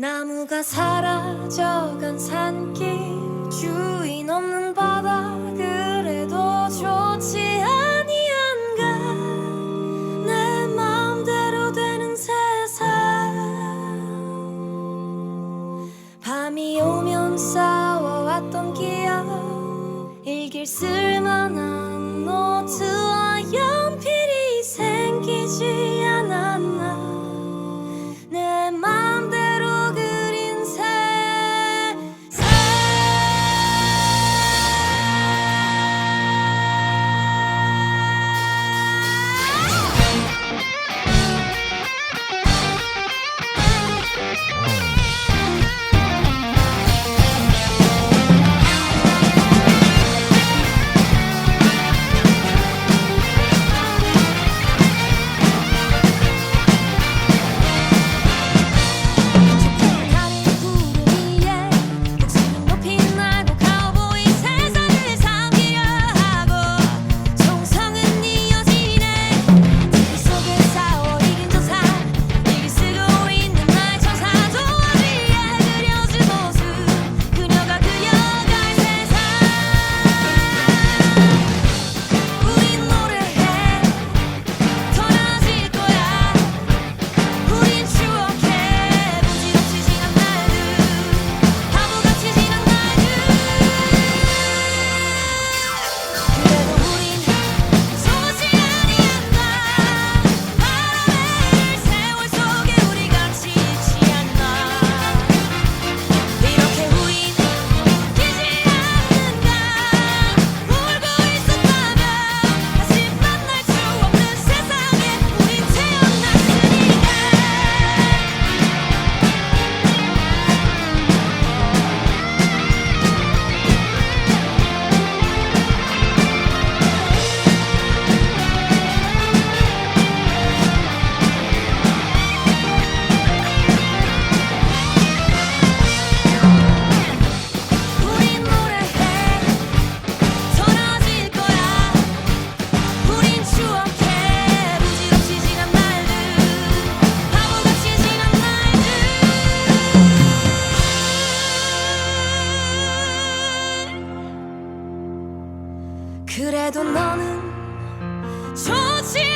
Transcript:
나무가 사라져간 산길 주인 없는 바다 그래도 좋지 아니한가. 내 마음대로 되는 세상. 밤이 오면 싸워왔던 기억 일길 쓸만한 노트와 연필이 생기지. 그래도 너는 좋지